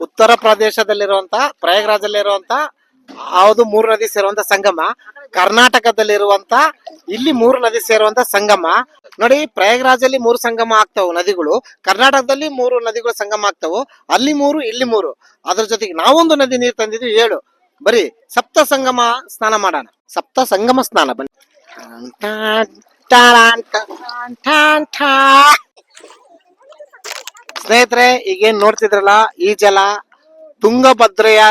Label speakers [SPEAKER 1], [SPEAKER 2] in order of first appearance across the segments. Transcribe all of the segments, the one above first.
[SPEAKER 1] ಉತ್ತರ ಪ್ರದೇಶದಲ್ಲಿರುವಂತ, ಪ್ರಯಾಗ್ರಾಜಲ್ಲಿರುವಂತ ಹೌದು ಮೂರು ನದಿ ಸೇರುವಂತ ಸಂಗಮ, ಕರ್ನಾಟಕದಲ್ಲಿರುವಂತ, ಇಲ್ಲಿ ಮೂರು ನದಿ ಸೇರುವಂತ ಸಂಗಮ. ನೋಡಿ, ಪ್ರಯಾಗ್ರಾಜಲ್ಲಿ ಮೂರು ಸಂಗಮ ಆಗ್ತಾವು ನದಿಗಳು. ಕರ್ನಾಟಕದಲ್ಲಿ ಮೂರು ನದಿಗಳು ಸಂಗಮ ಆಗ್ತಾವು. ಅಲ್ಲಿ ಮೂರು, ಇಲ್ಲಿ ಮೂರು. ಅದ್ರ ಜೊತೆಗೆ ನಾವೊಂದು ನದಿ ನೀರು ತಂದಿದ್ವಿ ಏಳು. ಬರೀ ಸಪ್ತ ಸಂಗಮ ಸ್ನಾನ ಮಾಡೋಣ. ಸಪ್ತ ಸಂಗಮ ಸ್ನಾನ ಬನ್ನಿ. ಸ್ನೇಹಿತರೆ, ಈಗೇನ್ ನೋಡ್ತಿದ್ರಲ್ಲ, ಈ ಜಲ ತುಂಗಭದ್ರೆಯ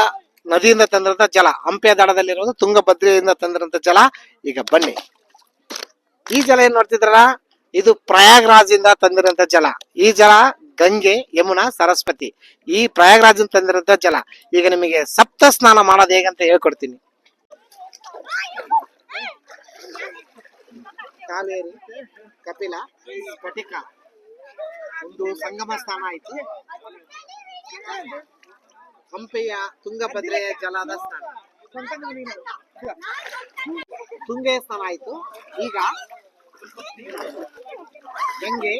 [SPEAKER 1] ನದಿಯಿಂದ ತಂದಿರಂತ ಜಲ ಹಂಪೆ ದಡದಲ್ಲಿರೋದು ತುಂಗಭದ್ರೆಯಿಂದ ತಂದಿರಂತ ಜಲ. ಈಗ ಬನ್ನಿ. ಈ ಜಲ ಏನ್ ನೋಡ್ತಿದ್ರಲ್ಲ, ಇದು ಪ್ರಯಾಗ್ರಾಜಿಂದ ತಂದಿರಂತ ಜಲ. ಈ ಜಲ ಗಂಗೆ, ಯಮುನಾ, ಸರಸ್ವತಿ. ಈ ಪ್ರಯಾಗ್ರಾಜ್ ತಂದಿರಂತ ಜಲ. ಈಗ ನಿಮಗೆ ಸಪ್ತ ಸ್ನಾನ ಮಾಡೋದು ಹೇಗಂತ ಹೇಳ್ಕೊಡ್ತೀನಿ. ಕಪಿಲ, ಸ್ಫಟಿಕ. ಒಂದು ಸಂಗಮ ಸ್ಥಾನ ಐತಿ. ಹಂಪೆಯ ತುಂಗಭದ್ರೆಯ ಜಲದ ಸ್ಥಾನ. ತುಂಗೆಯ ಸ್ಥಾನ ಆಯ್ತು. ಈಗ ಗಂಗೆ,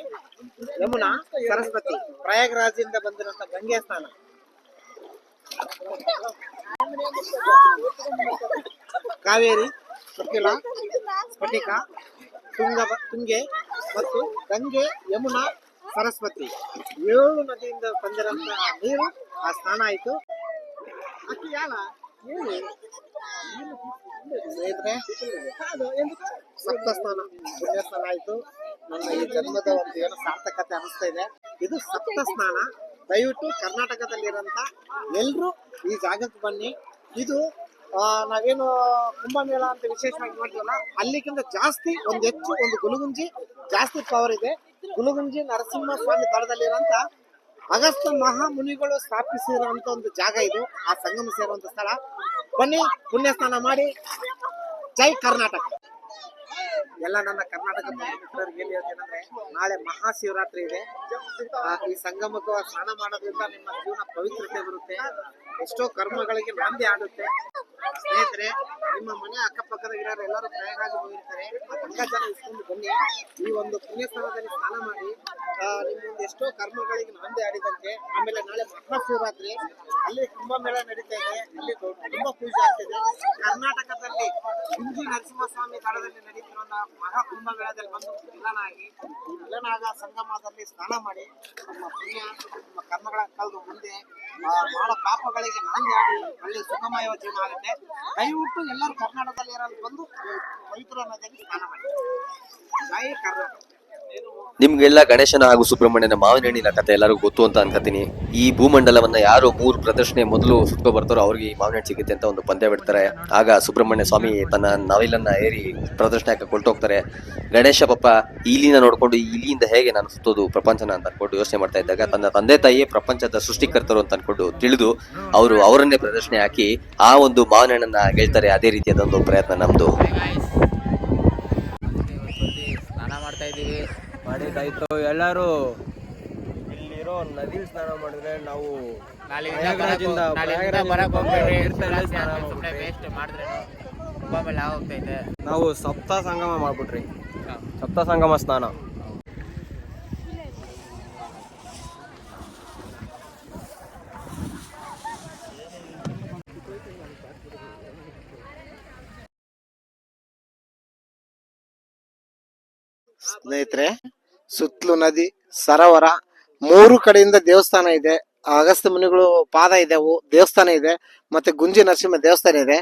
[SPEAKER 1] ಯಮುನಾ, ಸರಸ್ವತಿ ಪ್ರಯಾಗರಾಜಿಂದ ಬಂದಿರಂತ ಗಂಗೆ ಸ್ಥಾನ. ಕಾವೇರಿ ಕಪಿಲ ಸ್ಫಟಿಕ ತುಂಗ ತುಂಗೆ ಮತ್ತು ಗಂಗೆ, ಯಮುನಾ ಸರಸ್ವತಿ. ಏಳು ನದಿಯಿಂದ ಬಂದಿರಂತ ನೀರು ಆ ಸ್ನಾನ ಆಯಿತು. ಅಕ್ಕಿ ಯಾಲ? ಸ್ನೇಹಿತರೆ ಸಪ್ತ ಸ್ನಾನ. ಪುಣ್ಯ ಸ್ನಾನ ಆಯ್ತು. ನನ್ನ ಈ ಜನ್ಮದ ಒಂದು ಏನು ಸಾರ್ಥಕತೆ ಅನಿಸ್ತಾ ಇದೆ. ಇದು ಸಪ್ತ ಸ್ನಾನ. ದಯವಿಟ್ಟು ಕರ್ನಾಟಕದಲ್ಲಿರೋಂಥ ಎಲ್ಲರೂ ಈ ಜಾಗಕ್ಕೆ ಬನ್ನಿ. ಇದು ನಾವೇನು ಕುಂಭಮೇಳ ಅಂತ ವಿಶೇಷವಾಗಿ ಮಾಡ್ತೀವಲ್ಲ, ಅಲ್ಲಿಗಿಂತ ಜಾಸ್ತಿ ಒಂದು ಹೆಚ್ಚು ಒಂದು ಗುಲುಗುಂಜಿ ಜಾಸ್ತಿ ಪವರ್ ಇದೆ. ಗುಲುಗುಂಜಿ ನರಸಿಂಹ ಸ್ವಾಮಿ ತಳದಲ್ಲಿರುವಂತ ಅಗಸ್ತ ಮಹಾಮುನಿಗಳು ಸ್ಥಾಪಿಸಿರುವಂತ ಒಂದು ಜಾಗ ಇದು, ಆ ಸಂಗಮ ಸೇರುವಂತ ಸ್ಥಳ. ಬನ್ನಿ ಪುಣ್ಯ ಸ್ನಾನ ಮಾಡಿ. ಜೈ ಕರ್ನಾಟಕ. ಎಲ್ಲ ನನ್ನ ಕರ್ನಾಟಕ ಮಿತ್ರರಿಗೆ ನಾಳೆ ಮಹಾಶಿವರಾತ್ರಿ ಇದೆ. ಈ ಸಂಗಮಕ್ಕೆ ಸ್ನಾನ ಮಾಡೋದ್ರಿಂದ ನಿಮ್ಮ ಜೀವನ ಪವಿತ್ರತೆ ಬರುತ್ತೆ. ಎಷ್ಟೋ ಕರ್ಮಗಳಿಗೆ ನಾಂದಿ ಆಗುತ್ತೆ ಸ್ನೇಹಿತರೆ, ನಿಮ್ಮ ಮನೆ ಅಕ್ಕಪಕ್ಕದ ಇರೋರು ಎಲ್ಲರೂ ಪ್ರಯಾಗಾಗಿ ಹೋಗಿರ್ತಾರೆ ಜನ ಇಸ್ಕೊಂಡು ಬನ್ನಿ. ಈ ಒಂದು ಪುಣ್ಯ ಸ್ಥಾನದಲ್ಲಿ ಸ್ನಾನ ಮಾಡಿ ಆ, ನಿಮ್ಮೊಂದು ಎಷ್ಟೋ ಕರ್ಮಗಳಿಗೆ ನಾಂದಿ ಆಡಿದಂತೆ, ಆಮೇಲೆ ನಾಳೆ ಮಹಾಶಿವರಾತ್ರಿ, ಅಲ್ಲಿ ಕುಂಭಮೇಳ ನಡೀತಾ ಇದೆ, ಅಲ್ಲಿ ತುಂಬ ಪೂಜೆ ಆಗ್ತಿದೆ. ಕರ್ನಾಟಕದಲ್ಲಿ ಗುಂಜಿ ನರಸಿಂಹಸ್ವಾಮಿ ದಡದಲ್ಲಿ ನಡೀತಿರುವಂತಹ ಮಹಾ ಕುಂಭಮೇಳದಲ್ಲಿ ಬಂದು ಮಿಲನಾಗಿ, ಮಿಲನಾಗ ಸಂಗಮದಲ್ಲಿ ಸ್ನಾನ ಮಾಡಿ, ನಮ್ಮ ಪುಣ್ಯ, ನಮ್ಮ ಕರ್ಮಗಳ ಕಳೆದು ಮುಂದೆ ಮಾಡೋ ಪಾಪಗಳಿಗೆ ನಾಂದಿ ಆಡಿ, ಒಳ್ಳೆ ಸುಖಮಯ ಜೀವನ ಆಗುತ್ತೆ. ದಯವಿಟ್ಟು ಎಲ್ಲರೂ ಕರ್ನಾಟಕದಲ್ಲಿ ಇರೋರು ಬಂದು ಪವಿತ್ರ ನದಿಯಲ್ಲಿ ಸ್ನಾನ ಮಾಡಿ. ಜೈ ಕರ್ನಾಟಕ.
[SPEAKER 2] ನಿಮ್ಗೆಲ್ಲ ಗಣೇಶನ ಹಾಗೂ ಸುಬ್ರಹ್ಮಣ್ಯನ ಮಾವಿನ ಹಣ್ಣಿನ ಕಥೆ ಎಲ್ಲರಿಗೂ ಗೊತ್ತು ಅಂತ ಅನ್ಕೋತೀನಿ ಈ ಭೂಮಂಡಲವನ್ನ ಯಾರು ಮೂರು ಪ್ರದರ್ಶನೆ ಮೊದಲು ಸುತ್ಕೊ ಬರ್ತಾರೋ ಅವ್ರಿಗೆ ಈ ಮಾವಿನ ಹಣ್ಣು ಸಿಗುತ್ತೆ ಅಂತ ಒಂದು ಪಂದ್ಯ ಬಿಡ್ತಾರೆ. ಆಗ ಸುಬ್ರಹ್ಮಣ್ಯ ಸ್ವಾಮಿ ತನ್ನ ನವಿಲನ್ನ ಏರಿ ಪ್ರದರ್ಶನ ಹಾಕಿ ಹೊರಟೋಗ್ತಾರೆ. ಗಣೇಶ ಪಪ್ಪ ಇಲಿನ ನೋಡ್ಕೊಂಡು ಇಲಿಯಿಂದ ಹೇಗೆ ನಾನು ಸುತ್ತೋದು ಪ್ರಪಂಚನ ಅಂತ ಅನ್ಕೊಂಡು ಯೋಚನೆ ಮಾಡ್ತಾ ಇದ್ದಾಗ ತನ್ನ ತಂದೆ ತಾಯಿಯೇ ಪ್ರಪಂಚದ ಸೃಷ್ಟಿಕರ್ತರು ಅಂತ ಅನ್ಕೊಂಡು ತಿಳಿದು ಅವರು ಅವರನ್ನೇ ಪ್ರದರ್ಶನೆ ಹಾಕಿ ಆ ಒಂದು ಮಾವಿನ ಹಣ್ಣನ್ನ ಗೆಲ್ತಾರೆ ಅದೇ ರೀತಿಯಾದ ಒಂದು ಪ್ರಯತ್ನ ನಮ್ದು.
[SPEAKER 3] ಮಾಡ್ತಾ ಇದ್ದೀವಿ. ಮಾಡಿದ್ದಾಯ್ತು ಎಲ್ಲರೂ ಇಲ್ಲಿರೋ ನದಿ ಸ್ನಾನ ಮಾಡಿದ್ರೆ ನಾವು ನಾವು ಸಪ್ತ ಸಂಗಮ ಮಾಡ್ಬಿಟ್ರಿ. ಸಪ್ತ ಸಂಗಮ ಸ್ನಾನ.
[SPEAKER 1] ಸ್ನೇಹಿತರೆ, ಸುತ್ತಲೂ ನದಿ, ಸರೋವರ, ಮೂರು ಕಡೆಯಿಂದ ದೇವಸ್ಥಾನ ಇದೆ. ಅಗಸ್ತ್ಯ ಮುನಿಗಳು ಪಾದ ಇದಾವು, ದೇವಸ್ಥಾನ ಇದೆ, ಮತ್ತೆ ಗುಂಜಿ ನರಸಿಂಹ ದೇವಸ್ಥಾನ ಇದೆ.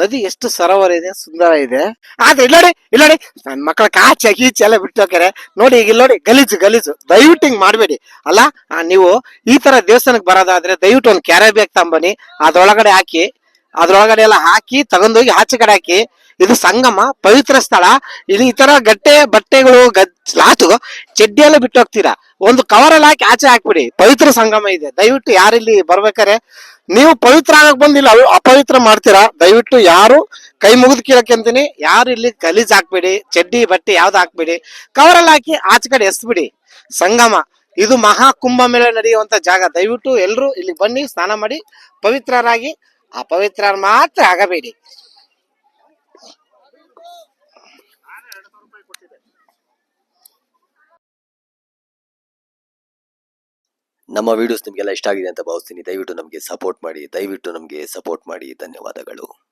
[SPEAKER 1] ನದಿ ಎಷ್ಟು ಸರೋವರ ಇದೆ, ಸುಂದರ ಇದೆ. ಆದ್ರೆ ಇಲ್ಲೋಡಿ ಇಲ್ಲೋಡಿ ನನ್ ಮಕ್ಕಳ ಕಾಚಿ ಗೀಚಿ ಎಲ್ಲ ಬಿಟ್ಟು ಹೋಗ್ಯಾರೆ. ನೋಡಿ ಈಗ ಇಲ್ಲೋಡಿ ಗಲೀಜು ಗಲೀಜು. ದಯವಿಟ್ಟು ಹಿಂಗ್ ಮಾಡ್ಬೇಡಿ. ಅಲ್ಲ ನೀವು ಈ ತರ ದೇವಸ್ಥಾನಕ್ಕೆ ಬರೋದಾದ್ರೆ ದಯವಿಟ್ಟು ಒಂದು ಕ್ಯಾರೆ ಬ್ಯಾಗ್ ತಂಬನಿ ಅದ್ರೊಳಗಡೆ ಹಾಕಿ, ಅದ್ರೊಳಗಡೆ ಎಲ್ಲ ಹಾಕಿ, ತಗೊಂಡೋಗಿ ಆಚೆ ಕಡೆ ಹಾಕಿ. ಇದು ಸಂಗಮ, ಪವಿತ್ರ ಸ್ಥಳ. ಇಲ್ಲಿ ಈ ತರ ಗಟ್ಟೆ ಬಟ್ಟೆಗಳು, ಗದ್ ಲಾತು ಚಡ್ಡಿ ಎಲ್ಲ ಬಿಟ್ಟು ಹೋಗ್ತೀರಾ ಒಂದು ಕವರ್ ಹಾಕಿ ಆಚೆ ಹಾಕ್ಬಿಡಿ. ಪವಿತ್ರ ಸಂಗಮ ಇದೆ. ದಯವಿಟ್ಟು ಯಾರಿಲ್ಲಿ ಬರ್ಬೇಕಾರೆ ನೀವು ಪವಿತ್ರ ಆಗಕ್ ಬಂದಿಲ್ಲ ಅಪವಿತ್ರ ಮಾಡ್ತೀರಾ? ದಯವಿಟ್ಟು ಯಾರು ಕೈ ಮುಗಿದು ಅಂತೀನಿ. ಯಾರು ಇಲ್ಲಿ ಗಲೀಜ್ ಹಾಕ್ಬೇಡಿ, ಚಡ್ಡಿ, ಬಟ್ಟೆ ಯಾವ್ದು ಹಾಕ್ಬೇಡಿ. ಕವರ್ ಹಾಕಿ ಆಚೆ ಕಡೆ ಎಸ್ಬಿಡಿ. ಸಂಗಮ, ಇದು ಮಹಾ ಕುಂಭ ನಡೆಯುವಂತ ಜಾಗ. ದಯವಿಟ್ಟು ಎಲ್ಲರೂ ಇಲ್ಲಿ ಬನ್ನಿ, ಸ್ನಾನ ಮಾಡಿ, ಪವಿತ್ರರಾಗಿ ಅಪವಿತ್ರ ಮಾತ್ರ ಆಗಬೇಡಿ.
[SPEAKER 2] ನಮ್ಮ ವಿಡಿಯೋಸ್ ನಿಮಗೆಲ್ಲ ಇಷ್ಟ ಆಗಿದೆ ಅಂತ ಭಾವಿಸ್ತೀನಿ. ದಯವಿಟ್ಟು ನಮಗೆ ಸಪೋರ್ಟ್ ಮಾಡಿ, ದಯವಿಟ್ಟು ನಮಗೆ ಸಪೋರ್ಟ್ ಮಾಡಿ. ಧನ್ಯವಾದಗಳು.